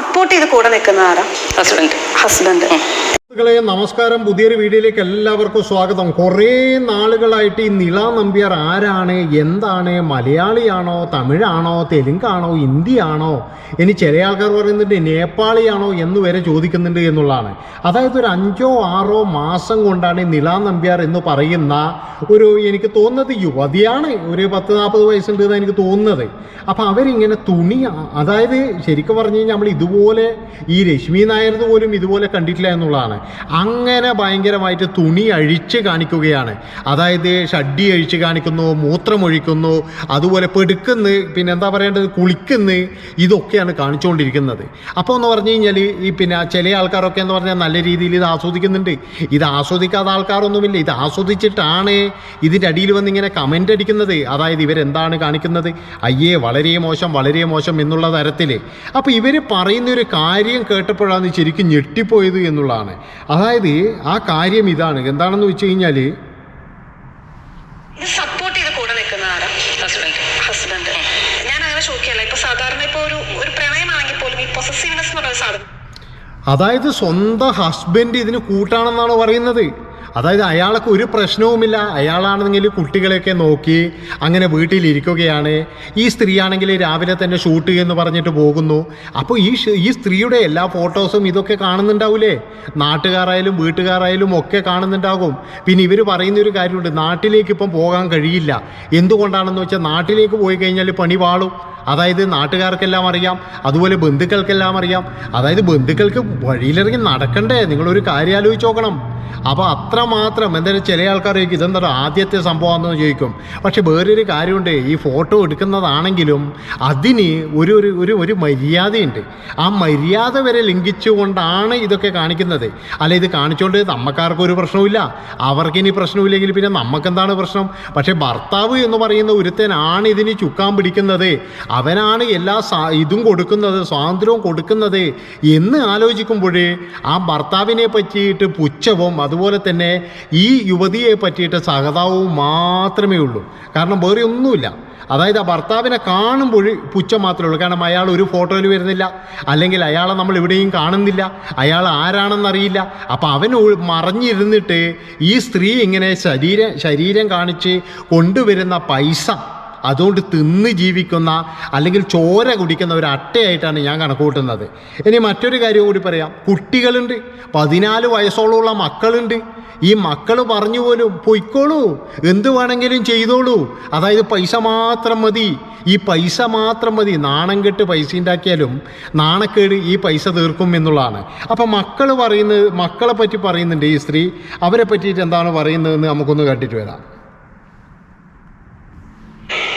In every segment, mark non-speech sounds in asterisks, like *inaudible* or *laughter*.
Support ചെയ്ത് കൂടെ നിൽക്കുന്ന ആരാ? ഹസ്ബൻഡ് ഹസ്ബൻഡ് സുഹൃത്തുക്കളെ നമസ്കാരം. പുതിയൊരു വീഡിയോയിലേക്ക് എല്ലാവർക്കും സ്വാഗതം. കുറേ നാളുകളായിട്ട് ഈ നിള നമ്പ്യാർ ആരാണ്? എന്താണ്? മലയാളിയാണോ? തമിഴാണോ? തെലുങ്കാണോ? ഹിന്ദിയാണോ ഇനി ചില ആൾക്കാർ പറയുന്നുണ്ട് നേപ്പാളിയാണോ എന്ന് വരെ ചോദിക്കുന്നുണ്ട് എന്നുള്ളതാണ്. അതായത് ഒരു അഞ്ചോ ആറോ മാസം കൊണ്ടാണ് ഈ നിള നമ്പ്യാർ എന്ന് പറയുന്ന ഒരു എനിക്ക് തോന്നുന്നത് യുവതിയാണ് ഒരു പത്ത് നാൽപ്പത് വയസ്സുണ്ട് എന്ന് എനിക്ക് തോന്നുന്നത്. അപ്പം അവരിങ്ങനെ തുണി അതായത് ശരിക്കും പറഞ്ഞു കഴിഞ്ഞാൽ നമ്മൾ ഇതുപോലെ ഈ രശ്മി നായർത് പോലും ഇതുപോലെ കണ്ടിട്ടില്ല എന്നുള്ളതാണ്. അങ്ങനെ ഭയങ്കരമായിട്ട് തുണി അഴിച്ച് കാണിക്കുകയാണ്. അതായത് ഷഡ്ഡി അഴിച്ച് കാണിക്കുന്നു മൂത്രമൊഴിക്കുന്നു അതുപോലെ പെടുക്കുന്ന് പിന്നെ എന്താ പറയേണ്ടത്? കുളിക്കുന്ന് ഇതൊക്കെയാണ് കാണിച്ചുകൊണ്ടിരിക്കുന്നത്. അപ്പോൾ എന്ന് പറഞ്ഞു കഴിഞ്ഞാൽ ഈ പിന്നെ ചില ആൾക്കാരൊക്കെ എന്ന് പറഞ്ഞാൽ നല്ല രീതിയിൽ ഇത് ആസ്വദിക്കുന്നുണ്ട്. ഇത് ആസ്വദിക്കാത്ത ആൾക്കാരൊന്നുമില്ല. ഇത് ആസ്വദിച്ചിട്ടാണ് ഇതിന്റെ അടിയിൽ വന്ന് ഇങ്ങനെ കമന്റ് അടിക്കുന്നത്. അതായത് ഇവരെന്താണ് കാണിക്കുന്നത്? അയ്യേ വളരെ മോശം വളരെ മോശം എന്നുള്ള തരത്തിൽ അപ്പോൾ ഇവർ പറയുന്ന ഒരു കാര്യം കേട്ടപ്പോഴാണ് ശരിക്കും ഞെട്ടിപ്പോയത് എന്നുള്ളതാണ്. അതായത് ആ കാര്യം ഇതാണ്. എന്താണെന്ന് വെച്ച് കഴിഞ്ഞാൽ സപ്പോർട്ട് ചെയ്ത് കൂടെ നിൽക്കുന്ന ആരാ? ഹസ്ബൻഡ് ഹസ്ബൻഡ് ഞാൻ അങ്ങനെ ചോദിക്കല്ല ഇപ്പൊ സാധാരണ ഇപ്പൊ ഒരു ഒരു പ്രണയമാണെങ്കിൽ പോലും ഈ പൊസസീവ്നെസ് എന്ന് പറയുന്ന സാധനം അതായത് സ്വന്തം ഹസ്ബൻഡ് ഇതിന് കൂട്ടാണെന്നാണ് പറയുന്നത്? അതായത് അയാൾക്ക് ഒരു പ്രശ്നവുമില്ല. അയാളാണെങ്കിൽ കുട്ടികളെയൊക്കെ നോക്കി അങ്ങനെ വീട്ടിലിരിക്കുകയാണ്. ഈ സ്ത്രീയാണെങ്കിൽ രാവിലെ തന്നെ ഷൂട്ട് എന്ന് പറഞ്ഞിട്ട് പോകുന്നു. അപ്പോൾ ഈ ഈ സ്ത്രീയുടെ എല്ലാ ഫോട്ടോസും ഇതൊക്കെ കാണുന്നുണ്ടാവില്ലേ നാട്ടുകാരായാലും വീട്ടുകാരായാലും ഒക്കെ കാണുന്നുണ്ടാകും. പിന്നെ ഇവർ പറയുന്ന ഒരു കാര്യമുണ്ട്. നാട്ടിലേക്ക് ഇപ്പം പോകാൻ കഴിയില്ല. എന്തുകൊണ്ടാണെന്ന് വെച്ചാൽ നാട്ടിലേക്ക് പോയി കഴിഞ്ഞാൽ പണി വാളും അതായത് നാട്ടുകാർക്കെല്ലാം അറിയാം. അതുപോലെ ബന്ധുക്കൾക്കെല്ലാം അറിയാം. അതായത് ബന്ധുക്കൾക്ക് വഴിയിലിറങ്ങി നടക്കണ്ടേ? നിങ്ങളൊരു കാര്യം ആലോചിച്ച് നോക്കണം. അപ്പോൾ അത്രമാത്രം എന്തായാലും ചില ആൾക്കാർ ചോദിക്കും ഇതെന്താ ആദ്യത്തെ സംഭവമാണെന്ന് ചോദിക്കും. പക്ഷെ വേറൊരു കാര്യമുണ്ട്. ഈ ഫോട്ടോ എടുക്കുന്നതാണെങ്കിലും അതിന് ഒരു ഒരു ഒരു ഒരു മര്യാദയുണ്ട്. ആ മര്യാദ വരെ ലംഘിച്ചുകൊണ്ടാണ് ഇതൊക്കെ കാണിക്കുന്നത്. അല്ല ഇത് കാണിച്ചുകൊണ്ട് നമ്മക്കാർക്കും ഒരു പ്രശ്നവുമില്ല. അവർക്കിനി പ്രശ്നമില്ലെങ്കിൽ പിന്നെ നമുക്കെന്താണ് പ്രശ്നം? പക്ഷേ ഭർത്താവ് എന്ന് പറയുന്ന ഒരുത്തനാണ് ഇതിന് ചുക്കാൻ പിടിക്കുന്നത്. അവനാണ് എല്ലാ ഇതും കൊടുക്കുന്നത് സ്വാതന്ത്ര്യവും കൊടുക്കുന്നത് എന്ന് ആലോചിക്കുമ്പോഴേ ആ ഭർത്താവിനെ പറ്റിയിട്ട് പുച്ഛവും അതുപോലെ തന്നെ ഈ യുവതിയെ പറ്റിയിട്ട് സഹതാവും മാത്രമേ ഉള്ളൂ. കാരണം വേറെ ഒന്നുമില്ല. അതായത് ആ ഭർത്താവിനെ കാണുമ്പോൾ പുച്ഛം മാത്രമേ ഉള്ളൂ. കാരണം അയാൾ ഒരു ഫോട്ടോയിൽ വരുന്നില്ല. അല്ലെങ്കിൽ അയാളെ നമ്മൾ എവിടെയും കാണുന്നില്ല. അയാൾ ആരാണെന്നറിയില്ല അറിയില്ല. അവൻ മറഞ്ഞിരുന്നിട്ട് ഈ സ്ത്രീ ഇങ്ങനെ ശരീരം ശരീരം കാണിച്ച് കൊണ്ടുവരുന്ന പൈസ അതുകൊണ്ട് തിന്ന് ജീവിക്കുന്ന അല്ലെങ്കിൽ ചോര കുടിക്കുന്ന ഒരു അട്ടയായിട്ടാണ് ഞാൻ കണക്കുകൂട്ടുന്നത്. ഇനി മറ്റൊരു കാര്യം കൂടി പറയാം. കുട്ടികളുണ്ട് പതിനാല് വയസ്സോളമുള്ള മക്കളുണ്ട്. ഈ മക്കൾ പറഞ്ഞു പോലും പൊയ്ക്കോളൂ എന്ത് വേണമെങ്കിലും ചെയ്തോളൂ. അതായത് പൈസ മാത്രം മതി. ഈ പൈസ മാത്രം മതി. നാണം കെട്ട് പൈസ ഉണ്ടാക്കിയാലും നാണക്കേട് ഈ പൈസ തീർക്കും എന്നുള്ളതാണ്. അപ്പം മക്കൾ പറയുന്നത് മക്കളെ പറ്റി പറയുന്നുണ്ട് ഈ സ്ത്രീ. അവരെ പറ്റിയിട്ട് എന്താണ് പറയുന്നതെന്ന് നമുക്കൊന്ന് കണ്ടിട്ട് വരാം.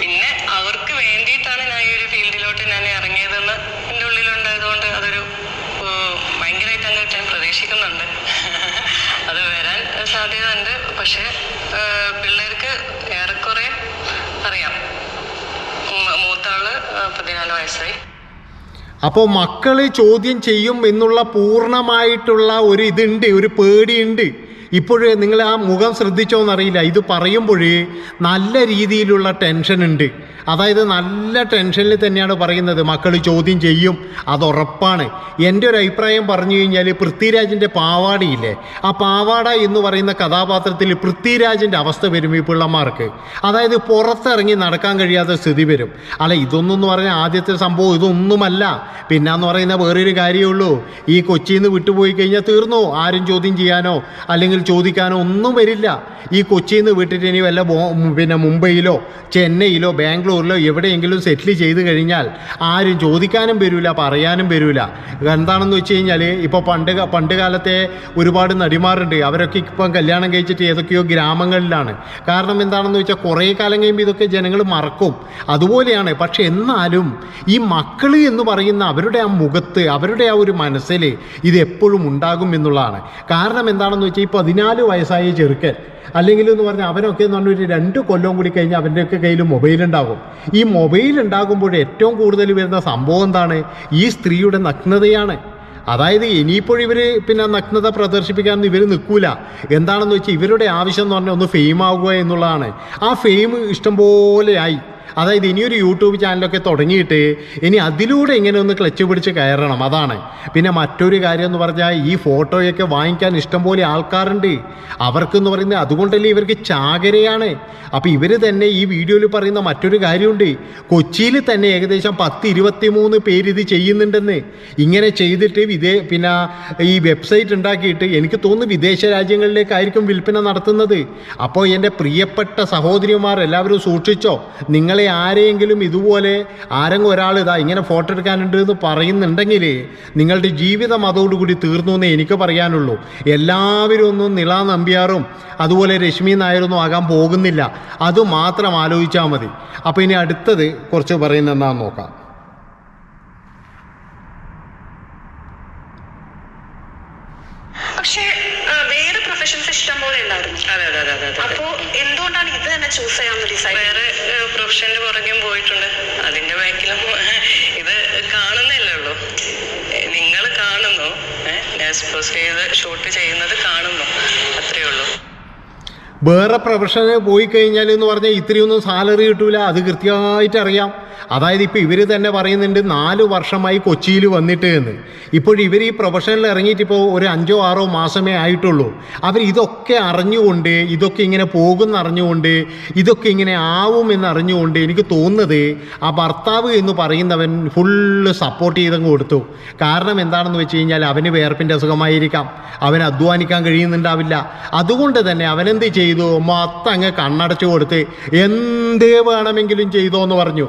പിന്നെ അവർക്ക് വേണ്ടിയിട്ടാണ് ഞാൻ ഈ ഒരു ഫീൽഡിലോട്ട് ഞാൻ ഇറങ്ങിയതെന്ന് എന്റെ ഉള്ളിലുണ്ടായതുകൊണ്ട് അതൊരു ഭയങ്കരമായിട്ട് തന്നെ ഞാൻ പ്രതീക്ഷിക്കുന്നുണ്ട്. അത് വരാൻ സാധ്യത ഉണ്ട്. പക്ഷേ പിള്ളേർക്ക് ഏറെക്കുറെ അറിയാം. മൂത്താൾ പതിനാല് വയസ്സായി. അപ്പോൾ മക്കൾ ചോദ്യം ചെയ്യും എന്നുള്ള പൂർണമായിട്ടുള്ള ഒരു ഇതുണ്ട് ഒരു പേടിയുണ്ട്. ഇപ്പോഴേ നിങ്ങൾ ആ മുഖം ശ്രദ്ധിച്ചോന്നറിയില്ല ഇത് പറയുമ്പോഴേ നല്ല രീതിയിലുള്ള ടെൻഷൻ ഉണ്ട്. അതായത് നല്ല ടെൻഷനിൽ തന്നെയാണ് പറയുന്നത്. മക്കൾ ചോദ്യം ചെയ്യും. അത് ഉറപ്പാണ്. എന്റെ ഒരു അഭിപ്രായം പറഞ്ഞു കഴിഞ്ഞാൽ പൃഥ്വിരാജിന്റെ പാവാടയില്ലേ? ആ പാവാട എന്ന് പറയുന്ന കഥാപാത്രത്തിൽ പൃഥ്വിരാജിന്റെ അവസ്ഥ വരും ഈ പിള്ളമാർക്ക്. അതായത് പുറത്തിറങ്ങി നടക്കാൻ കഴിയാത്ത സ്ഥിതി വരും. അല്ല ഇതൊന്നും എന്ന് പറഞ്ഞാൽ ആദ്യത്തെ സംഭവം ഇതൊന്നുമല്ല. പിന്നെന്ന് പറയുന്ന വേറൊരു കാര്യമേ ഉള്ളൂ. ഈ കൊച്ചിയിൽ നിന്ന് വിട്ടുപോയി കഴിഞ്ഞാൽ തീർന്നു? ആരും ചോദ്യം ചെയ്യാനോ? അല്ലെങ്കിൽ ചോദിക്കാനോ ഒന്നും വരില്ല. ഈ കൊച്ചിയിൽ നിന്ന് വിട്ടിട്ട് ഇനി വല്ല പിന്നെ മുംബൈയിലോ ചെന്നൈയിലോ ബാംഗ്ലൂരിലോ എവിടെയെങ്കിലും സെറ്റിൽ ചെയ്ത് കഴിഞ്ഞാൽ ആരും ചോദിക്കാനും വരില്ല പറയാനും വരില്ല എന്താണെന്ന് വെച്ച് കഴിഞ്ഞാൽ ഇപ്പോൾ പണ്ട് പണ്ട് കാലത്തെ ഒരുപാട് നടിമാരുണ്ട്. അവരൊക്കെ ഇപ്പം കല്യാണം കഴിച്ചിട്ട് ഏതൊക്കെയോ ഗ്രാമങ്ങളിലാണ്. കാരണം എന്താണെന്ന് വെച്ചാൽ കുറേ കാലം കഴിയുമ്പോൾ ഇതൊക്കെ ജനങ്ങൾ മറക്കും. അതുപോലെയാണ്. പക്ഷേ എന്നാലും ഈ മക്കൾ എന്ന് പറയുന്ന അവരുടെ ആ മുഖത്ത് അവരുടെ ആ ഒരു മനസ്സിൽ ഇത് എപ്പോഴും ഉണ്ടാകും എന്നുള്ളതാണ്. കാരണം എന്താണെന്ന് വെച്ചാൽ ഈ പതിനാല് വയസ്സായ ചെറുക്കൻ അല്ലെങ്കിൽ എന്ന് പറഞ്ഞാൽ അവനൊക്കെ എന്ന് പറഞ്ഞൊരു രണ്ട് കൊല്ലം കൂടി കഴിഞ്ഞാൽ അവന്റെയൊക്കെ കയ്യിൽ മൊബൈൽ ഉണ്ടാകും. ഈ മൊബൈൽ ഉണ്ടാകുമ്പോൾ ഏറ്റവും കൂടുതൽ വരുന്ന സംഭവം എന്താണ്? ഈ സ്ത്രീയുടെ നഗ്നതയാണ്. അതായത് ഇനിയിപ്പോൾ ഇവർ പിന്നെ നഗ്നത പ്രദർശിപ്പിക്കാൻ ഇവർ നിൽക്കൂല. എന്താണെന്ന് വെച്ചാൽ ഇവരുടെ ആവശ്യം എന്ന് പറഞ്ഞാൽ ഒന്ന് ഫെയിം ആവുക എന്നുള്ളതാണ്. ആ ഫെയിം ഇഷ്ടംപോലെ ആയി. അതായത് ഇനിയൊരു യൂട്യൂബ് ചാനലൊക്കെ തുടങ്ങിയിട്ട് ഇനി അതിലൂടെ ഇങ്ങനെ ഒന്ന് ക്ലച്ച് പിടിച്ച് കയറണം അതാണ്. പിന്നെ മറ്റൊരു കാര്യം എന്ന് പറഞ്ഞാൽ ഈ ഫോട്ടോയൊക്കെ വാങ്ങിക്കാൻ ഇഷ്ടംപോലെ ആൾക്കാരുണ്ട്. അവർക്കെന്ന് പറയുന്നത് അതുകൊണ്ടല്ലേ ഇവർക്ക് ചാകരയാണ്. അപ്പോൾ ഇവർ തന്നെ ഈ വീഡിയോയിൽ പറയുന്ന മറ്റൊരു കാര്യമുണ്ട്. കൊച്ചിയിൽ തന്നെ ഏകദേശം പത്ത് ഇരുപത്തി മൂന്ന് പേര് ഇത് ചെയ്യുന്നുണ്ടെന്ന്. ഇങ്ങനെ ചെയ്തിട്ട് വിദേ പിന്നെ ഈ വെബ്സൈറ്റ് ഉണ്ടാക്കിയിട്ട് എനിക്ക് തോന്നുന്നു വിദേശ രാജ്യങ്ങളിലേക്കായിരിക്കും വിൽപ്പന നടത്തുന്നത്. അപ്പോൾ എന്റെ പ്രിയപ്പെട്ട സഹോദരിമാർ എല്ലാവരും സൂക്ഷിച്ചോ നിങ്ങളെ ആരെയെങ്കിലും ഇതുപോലെ ആരെങ്കിലും ഒരാൾ ഇതാ ഇങ്ങനെ ഫോട്ടോ എടുക്കാനുണ്ട് എന്ന് പറയുന്നുണ്ടെങ്കിൽ നിങ്ങളുടെ ജീവിതം അതോടുകൂടി തീർന്നു എന്നേ എനിക്ക് പറയാനുള്ളൂ. എല്ലാവരും ഒന്നും നിള നമ്പ്യാറും അതുപോലെ രശ്മി നായരൊന്നും ആകാൻ പോകുന്നില്ല. അത് മാത്രം ആലോചിച്ചാൽ മതി. അപ്പോൾ ഇനി അടുത്തത് കുറച്ച് പറയുന്നത് നോക്കാം. പക്ഷേ പ്രൊഫഷൻസ് ഇഷ്ടം പോലെ ഉണ്ടായിരുന്നു. അപ്പോ എന്തുകൊണ്ടാണ് ഇത് തന്നെ ചൂസ് ചെയ്യാമെന്ന് ഡിസൈഡ് വേറെ പ്രൊഫഷന്റെ പുറകെയും പോയിട്ടുണ്ട്. അതിന്റെ ബാക്കിലും *laughs* ഇത് കാണുന്നല്ലേ ഉള്ളൂ. നിങ്ങൾ കാണുന്നു. എക്സ്പോസ് ചെയ്ത് ഷൂട്ട് ചെയ്യുന്നത് കാണുന്നു. അത്രേ ഉള്ളൂ. വേറെ പ്രൊഫഷന് പോയി കഴിഞ്ഞാൽ എന്ന് പറഞ്ഞാൽ ഇത്രയൊന്നും സാലറി കിട്ടൂല. അത് കൃത്യമായിട്ട് അറിയാം. അതായത് ഇപ്പോൾ ഇവർ തന്നെ പറയുന്നുണ്ട് നാല് വർഷമായി കൊച്ചിയിൽ വന്നിട്ട് എന്ന് ഇപ്പോൾ ഇവർ ഈ പ്രൊഫഷനിൽ ഇറങ്ങിയിട്ട് ഇപ്പോൾ ഒരു അഞ്ചോ ആറോ മാസമേ ആയിട്ടുള്ളൂ. അവർ ഇതൊക്കെ അറിഞ്ഞുകൊണ്ട് ഇതൊക്കെ ഇങ്ങനെ പോകുന്ന അറിഞ്ഞുകൊണ്ട് ഇതൊക്കെ ഇങ്ങനെ ആവുമെന്ന് അറിഞ്ഞുകൊണ്ട് എനിക്ക് തോന്നുന്നത് ആ ഭർത്താവ് എന്ന് പറയുന്നവൻ ഫുള്ള് സപ്പോർട്ട് ചെയ്തങ്ങ് കൊടുത്തു. കാരണം എന്താണെന്ന് വെച്ച് കഴിഞ്ഞാൽ അവന് വേർപ്പിന്റെ അസുഖമായിരിക്കാം. അവന് അധ്വാനിക്കാൻ കഴിയുന്നുണ്ടാവില്ല. അതുകൊണ്ട് തന്നെ അവനെന്ത് ചെയ്തു? മൊത്തം അങ്ങ് കണ്ണടച്ചു കൊടുത്ത് എന്തേ വേണമെങ്കിലും ചെയ്തോ എന്ന് പറഞ്ഞു.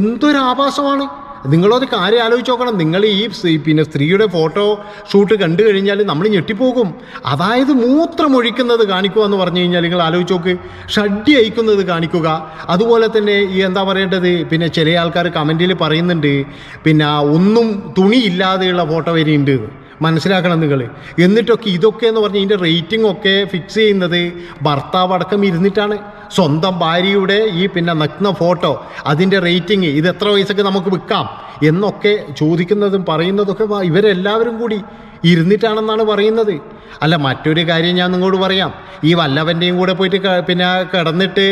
എന്തൊരു ആഭാസമാണ് നിങ്ങളത് കാര്യം ആലോചിച്ച് നോക്കണം. നിങ്ങൾ ഈ പിന്നെ സ്ത്രീയുടെ ഫോട്ടോ ഷൂട്ട് കണ്ടു കഴിഞ്ഞാൽ നമ്മൾ ഞെട്ടിപ്പോകും. അതായത് മൂത്രമൊഴിക്കുന്നത് കാണിക്കുക എന്ന് പറഞ്ഞു കഴിഞ്ഞാൽ നിങ്ങൾ ആലോചിച്ച് നോക്ക്. ഷഡ്ഡി അയക്കുന്നത് കാണിക്കുക. അതുപോലെ തന്നെ ഈ എന്താ പറയേണ്ടത്? പിന്നെ ചില ആൾക്കാർ കമന്റിൽ പറയുന്നുണ്ട് പിന്നെ ഒന്നും തുണിയില്ലാതെയുള്ള ഫോട്ടോ വരെയുണ്ട് മനസ്സിലാക്കണം നിങ്ങൾ എന്നിട്ടൊക്കെ ഇതൊക്കെ എന്ന് പറഞ്ഞാൽ ഇതിന്റെ റേറ്റിംഗ് ഒക്കെ ഫിക്സ് ചെയ്യുന്നത് ഭർത്താവ് അടക്കം ഇരുന്നിട്ടാണ്. സ്വന്തം ഭാര്യയുടെ ഈ പിന്നെ നഗ്ന ഫോട്ടോ അതിന്റെ റേറ്റിംഗ് ഇത് എത്ര വയസ്സൊക്കെ നമുക്ക് വിൽക്കാം എന്നൊക്കെ ചോദിക്കുന്നതും പറയുന്നതൊക്കെ ഇവരെല്ലാവരും കൂടി ഇരുന്നിട്ടാണെന്നാണ് പറയുന്നത്. അല്ല മറ്റൊരു കാര്യം ഞാൻ നിങ്ങളോട് പറയാം. ഈ വല്ലവന്റെയും കൂടെ പോയിട്ട് പിന്നെ കിടന്നിട്ട്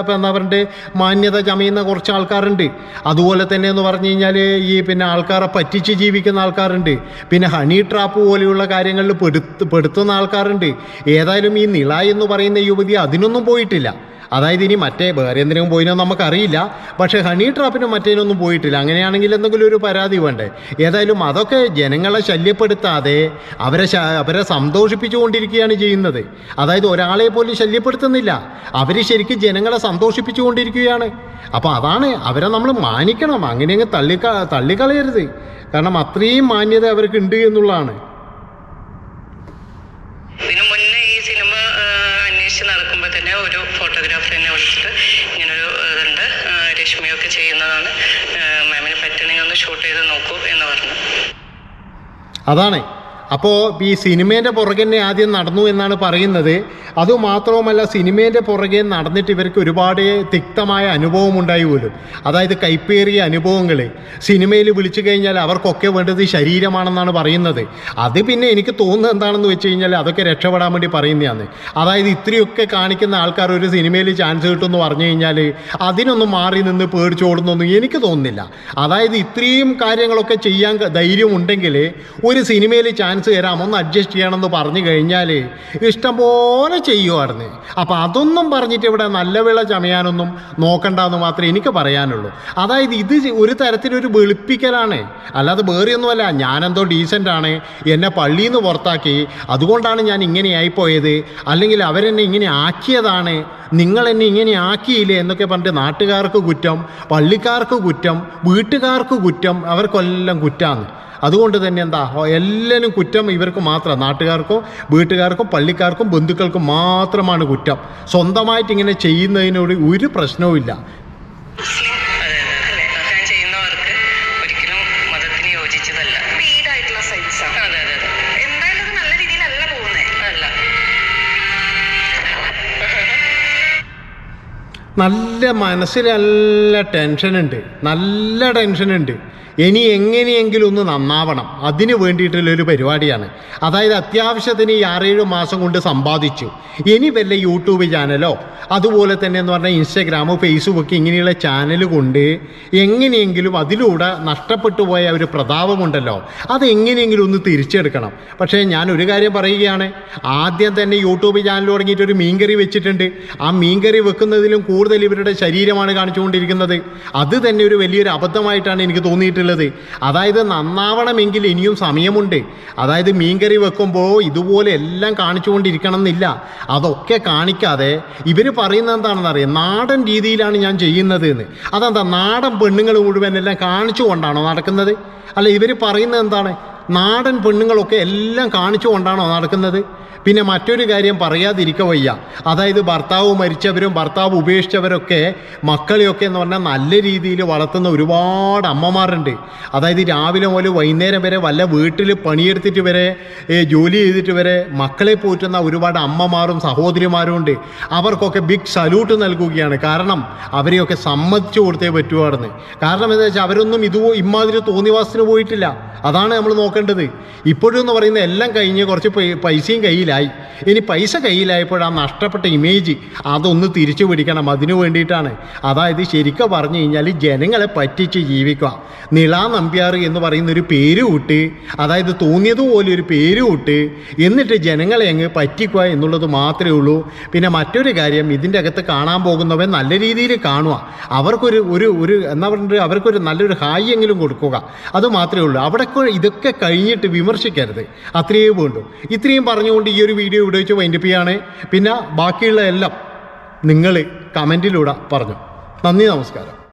ഇപ്പം എന്താ പറയുക മാന്യത ചമയുന്ന കുറച്ച് ആൾക്കാരുണ്ട്. അതുപോലെ തന്നെ എന്ന് പറഞ്ഞു കഴിഞ്ഞാൽ ഈ പിന്നെ ആൾക്കാരെ പറ്റിച്ച് ജീവിക്കുന്ന ആൾക്കാരുണ്ട്. പിന്നെ ഹണി ട്രാപ്പ് പോലെയുള്ള കാര്യങ്ങളിൽ പെടുത്ത് പെടുത്തുന്ന ആൾക്കാരുണ്ട്. ഏതായാലും ഈ നിള എന്ന് പറയുന്ന യുവതി അതിനൊന്നും പോയിട്ടില്ല. അതായത് ഇനി മറ്റേ വേറെ എന്തിനും പോയിനോ നമുക്കറിയില്ല. പക്ഷേ ഹണി ട്രാപ്പിനും മറ്റേനൊന്നും പോയിട്ടില്ല. അങ്ങനെയാണെങ്കിൽ എന്തെങ്കിലും ഒരു പരാതി വേണ്ടേ? ഏതായാലും അതൊക്കെ ജനങ്ങളെ ശല്യപ്പെടുത്താതെ അവരെ അവരെ അവരെ സന്തോഷിപ്പിച്ചുകൊണ്ടിരിക്കുകയാണ് ചെയ്യുന്നത്. അതായത് ഒരാളെ പോലും ശല്യപ്പെടുത്തുന്നില്ല. അവർ ശരിക്കും ജനങ്ങളെ സന്തോഷിപ്പിച്ചുകൊണ്ടിരിക്കുകയാണ്. അപ്പോൾ അതാണ് അവരെ നമ്മൾ മാനിക്കണം. അങ്ങനെ അങ്ങ് തള്ളിക്ക തള്ളിക്കളയരുത്. കാരണം അത്രയും മാന്യത അവർക്ക് ഉണ്ട് എന്നുള്ളതാണ്. ഇതിനു മുന്നേ ഈ സിനിമ അന്വേഷിച്ച് നടക്കുമ്പോൾ തന്നെ ഒരു ഫോട്ടോഗ്രാഫർ എന്നെ വിളിച്ചിട്ട് ഇങ്ങനൊരു ഇതുണ്ട്. രശ്മിയൊക്കെ ചെയ്യുന്നതാണ്. മാമിന് ഒന്ന് ഷൂട്ട് ചെയ്ത് നോക്കൂ എന്ന് പറഞ്ഞു. അതാണ്. അപ്പോൾ ഈ സിനിമേന്റെ പുറകെ തന്നെ ആദ്യം നടന്നു എന്നാണ് പറയുന്നത്. അതുമാത്രവുമല്ല സിനിമേന്റെ പുറകെ നടന്നിട്ട് ഇവർക്ക് ഒരുപാട് തിക്തമായ അനുഭവം ഉണ്ടായി പോലും. അതായത് കൈപ്പേറിയ അനുഭവങ്ങൾ സിനിമയിൽ വിളിച്ചു കഴിഞ്ഞാൽ അവർക്കൊക്കെ വേണ്ടത് ശരീരമാണെന്നാണ് പറയുന്നത്. അത് പിന്നെ എനിക്ക് തോന്നുന്നത് എന്താണെന്ന് വെച്ച് കഴിഞ്ഞാൽ അതൊക്കെ രക്ഷപ്പെടാൻ വേണ്ടി പറയുന്നതാണ്. അതായത് ഇത്രയൊക്കെ കാണിക്കുന്ന ആൾക്കാർ ഒരു സിനിമയിൽ ചാൻസ് കിട്ടുമെന്ന് പറഞ്ഞു കഴിഞ്ഞാൽ അതിനൊന്നും മാറി നിന്ന് പേടിച്ചോടുന്നൊന്നും എനിക്ക് തോന്നുന്നില്ല. അതായത് ഇത്രയും കാര്യങ്ങളൊക്കെ ചെയ്യാൻ ധൈര്യമുണ്ടെങ്കിൽ ഒരു സിനിമയിൽ ചാൻസ് തരാം ഒന്ന് അഡ്ജസ്റ്റ് ചെയ്യണമെന്ന് പറഞ്ഞു കഴിഞ്ഞാൽ ഇഷ്ടം പോലെ ചെയ്യുമായിരുന്നു അപ്പോൾ അതൊന്നും പറഞ്ഞിട്ട് ഇവിടെ നല്ല വിള ചമയാനൊന്നും നോക്കണ്ടെന്ന് മാത്രമേ എനിക്ക് പറയാനുള്ളൂ. അതായത് ഇത് ഒരു തരത്തിലൊരു വെളുപ്പിക്കലാണ്. അല്ലാതെ വേറെയൊന്നുമല്ല ഞാനെന്തോ ഡീസന്റാണ് എന്നെ പള്ളിയിൽ നിന്ന് പുറത്താക്കി അതുകൊണ്ടാണ് ഞാൻ ഇങ്ങനെ ആയിപ്പോയത്. അല്ലെങ്കിൽ അവരെന്നെ ഇങ്ങനെ ആക്കിയതാണ് നിങ്ങൾ എന്നെ ഇങ്ങനെ ആക്കിയില്ലേ എന്നൊക്കെ പറഞ്ഞിട്ട് നാട്ടുകാർക്ക് കുറ്റം പള്ളിക്കാർക്ക് കുറ്റം വീട്ടുകാർക്ക് കുറ്റം അവർക്കെല്ലാം കുറ്റാന്ന്. അതുകൊണ്ട് തന്നെ എന്താ എല്ലാവരും കുറ്റം ഇവർക്ക് മാത്രം നാട്ടുകാർക്കും വീട്ടുകാർക്കും പള്ളിക്കാർക്കും ബന്ധുക്കൾക്കും മാത്രമാണ് കുറ്റം. സ്വന്തമായിട്ട് ഇങ്ങനെ ചെയ്യുന്നതിനോട് ഒരു പ്രശ്നവുമില്ല അതെ അതെ അതെ. ചെയ്യുന്നവർക്ക് ഒരിക്കലും മതത്തിന് യോജിച്ചതല്ല. പെയ്ഡ് ആയിട്ടുള്ള സൈറ്റ്സ് അതെ അതെ അതെ. എന്തായാലും അത് നല്ല മനസ്സിലല്ല പോകുന്നത് അല്ല. നല്ല മനസ്സിൽ നല്ല ടെൻഷനുണ്ട്. നല്ല ടെൻഷനുണ്ട്. ഇനി എങ്ങനെയെങ്കിലും ഒന്ന് നന്നാവണം. അതിന് വേണ്ടിയിട്ടുള്ളൊരു പരിപാടിയാണ്. അതായത് അത്യാവശ്യത്തിന് ഈ ആറേഴ് മാസം കൊണ്ട് സമ്പാദിച്ചു. ഇനി വല്ല യൂട്യൂബ് ചാനലോ അതുപോലെ തന്നെ എന്ന് പറഞ്ഞാൽ ഇൻസ്റ്റഗ്രാമോ ഫേസ്ബുക്ക് ഇങ്ങനെയുള്ള ചാനൽ കൊണ്ട് എങ്ങനെയെങ്കിലും അതിലൂടെ നഷ്ടപ്പെട്ടു പോയ ഒരു പ്രതാപമുണ്ടല്ലോ അത് എങ്ങനെയെങ്കിലും ഒന്ന് തിരിച്ചെടുക്കണം. പക്ഷേ ഞാൻ ഒരു കാര്യം പറയുകയാണ് ആദ്യം തന്നെ യൂട്യൂബ് ചാനൽ തുടങ്ങിയിട്ട് ഒരു മീൻകറി വെച്ചിട്ടുണ്ട്. ആ മീൻകറി വെക്കുന്നതിലും കൂടുതൽ ഇവരുടെ ശരീരമാണ് കാണിച്ചുകൊണ്ടിരിക്കുന്നത്. അത് തന്നെ ഒരു വലിയൊരു അബദ്ധമായിട്ടാണ് എനിക്ക് തോന്നിയിട്ടുള്ളത്. അതായത് നന്നാവണമെങ്കിൽ ഇനിയും സമയമുണ്ട്. അതായത് മീൻകറി വെക്കുമ്പോൾ ഇതുപോലെ എല്ലാം കാണിച്ചുകൊണ്ടിരിക്കണം എന്നില്ല അതൊക്കെ കാണിക്കാതെ ഇവർ പറയുന്നത് എന്താണെന്ന് അറിയാം? നാടൻ രീതിയിലാണ് ഞാൻ ചെയ്യുന്നത് എന്ന് അതെന്താ? നാടൻ പെണ്ണുങ്ങൾ മുഴുവൻ എല്ലാം കാണിച്ചുകൊണ്ടാണോ നടക്കുന്നത്? അല്ല ഇവർ പറയുന്നത് എന്താണ്? നാടൻ പെണ്ണുങ്ങളൊക്കെ എല്ലാം കാണിച്ചുകൊണ്ടാണോ നടക്കുന്നത്? പിന്നെ മറ്റൊരു കാര്യം പറയാതിരിക്ക വയ്യ. അതായത് ഭർത്താവ് മരിച്ചവരും ഭർത്താവ് ഉപേക്ഷിച്ചവരൊക്കെ മക്കളെയൊക്കെ എന്ന് പറഞ്ഞാൽ നല്ല രീതിയിൽ വളർത്തുന്ന ഒരുപാട് അമ്മമാരുണ്ട്. അതായത് രാവിലെ മുതൽ വൈകുന്നേരം വരെ വല്ല വീട്ടിൽ പണിയെടുത്തിട്ട് വരെ ജോലി ചെയ്തിട്ട് വരെ മക്കളെ പോറ്റുന്ന ഒരുപാട് അമ്മമാരും സഹോദരിമാരും ഉണ്ട്. അവർക്കൊക്കെ ബിഗ് സല്യൂട്ട് നൽകുകയാണ്. കാരണം അവരെയൊക്കെ സമ്മതിച്ചു കൊടുത്തേ പറ്റുവാണെന്ന്. കാരണം എന്താ വെച്ചാൽ അവരൊന്നും ഇത് ഇമാതിരി തോന്നിവാസത്തിന് പോയിട്ടില്ല. അതാണ് നമ്മൾ നോക്കേണ്ടത്. ഇപ്പോഴും എന്ന് പറയുന്ന എല്ലാം കഴിഞ്ഞ് കുറച്ച് പൈസയും പൈസയും കയ്യിലായി ഇനി പൈസ കയ്യിലായപ്പോൾ ആ നഷ്ടപ്പെട്ട ഇമേജ് അതൊന്ന് തിരിച്ചു പിടിക്കണം അതിനു വേണ്ടിയിട്ടാണ്. അതായത് ശരിക്കും പറഞ്ഞു കഴിഞ്ഞാൽ ജനങ്ങളെ പറ്റിച്ച് ജീവിക്കുക. നിള നമ്പ്യാർ എന്ന് പറയുന്ന ഒരു പേര് വിട്ട് അതായത് തോന്നിയതുപോലെ ഒരു പേര് വിട്ട് എന്നിട്ട് ജനങ്ങളെ അങ്ങ് പറ്റിക്കുക എന്നുള്ളത് മാത്രമേ ഉള്ളൂ. പിന്നെ മറ്റൊരു കാര്യം ഇതിന്റെ അകത്ത് കാണാൻ പോകുന്നവൻ നല്ല രീതിയിൽ കാണുക. അവർക്കൊരു ഒരു ഒരു എന്താ പറയുക അവർക്കൊരു നല്ലൊരു ഹായ് എങ്കിലും കൊടുക്കുക. അത് മാത്രമേ ഉള്ളൂ. അവിടെ ഇതൊക്കെ കഴിഞ്ഞിട്ട് വിമർശിക്കരുത്. അത്രയേ വേണ്ടു. ഇത്രയും പറഞ്ഞുകൊണ്ട് ഈ ഒരു വീഡിയോ ഇവിടെ വെച്ച് വൈൻഡപ്പ് ചെയ്യാണ്. പിന്നെ ബാക്കിയുള്ള എല്ലാം നിങ്ങൾ കമന്റിലൂടെ പറഞ്ഞു. നന്ദി നമസ്കാരം.